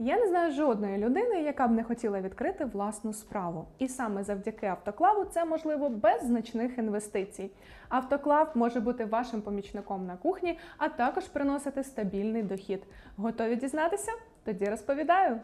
Я не знаю жодної людини, яка б не хотіла відкрити власну справу. І саме завдяки автоклаву це можливо без значних інвестицій. Автоклав може бути вашим помічником на кухні, а також приносити стабільний дохід. Готові дізнатися? Тоді розповідаю.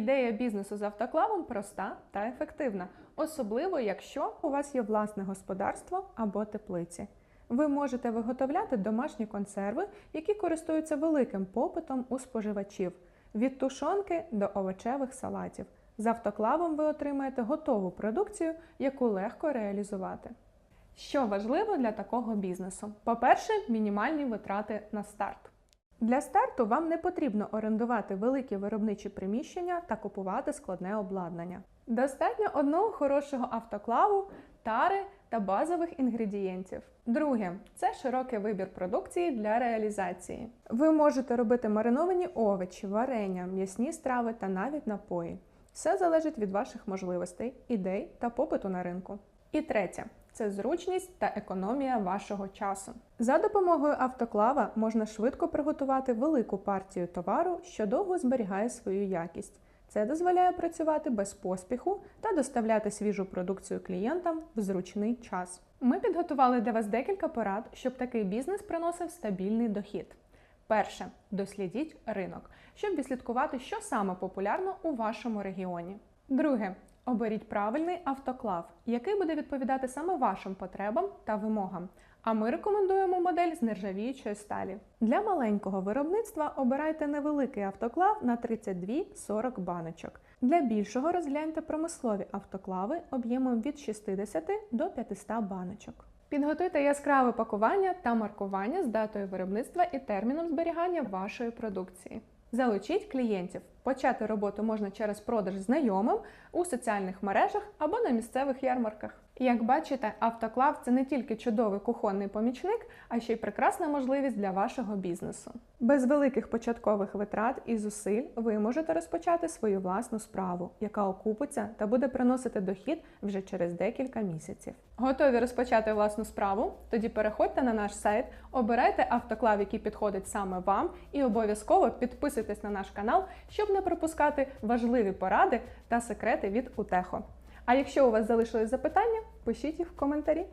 Ідея бізнесу з автоклавом проста та ефективна, особливо якщо у вас є власне господарство або теплиці. Ви можете виготовляти домашні консерви, які користуються великим попитом у споживачів від тушонки до овочевих салатів. З автоклавом ви отримаєте готову продукцію, яку легко реалізувати. Що важливо для такого бізнесу? По-перше, мінімальні витрати на старт. Для старту вам не потрібно орендувати великі виробничі приміщення та купувати складне обладнання. Достатньо одного хорошого автоклаву, тари та базових інгредієнтів. Друге це широкий вибір продукції для реалізації. Ви можете робити мариновані овочі, варення, м'ясні страви та навіть напої. Все залежить від ваших можливостей, ідей та попиту на ринку. І третє це зручність та економія вашого часу. За допомогою автоклава можна швидко приготувати велику партію товару, що довго зберігає свою якість. Це дозволяє працювати без поспіху та доставляти свіжу продукцію клієнтам в зручний час. Ми підготували для вас декілька порад, щоб такий бізнес приносив стабільний дохід. Перше дослідіть ринок, щоб відслідкувати, що саме популярно у вашому регіоні. Друге оберіть правильний автоклав, який буде відповідати саме вашим потребам та вимогам. А ми рекомендуємо модель з нержавіючої сталі. Для маленького виробництва обирайте невеликий автоклав на 32-40 баночок. Для більшого розгляньте промислові автоклави об'ємом від 60 до 500 баночок. Підготуйте яскраве пакування та маркування з датою виробництва і терміном зберігання вашої продукції. Залучіть клієнтів. Почати роботу можна через продаж знайомим у соціальних мережах або на місцевих ярмарках. Як бачите, автоклав це не тільки чудовий кухонний помічник, а ще й прекрасна можливість для вашого бізнесу. Без великих початкових витрат і зусиль ви можете розпочати свою власну справу, яка окупиться та буде приносити дохід вже через декілька місяців. Готові розпочати власну справу? Тоді переходьте на наш сайт, обирайте автоклав, який підходить саме вам, і обов'язково підписуйтесь на наш канал, щоб не пропускати важливі поради та секрети від Утехо. А якщо у вас залишились запитання, пишіть їх в коментарі.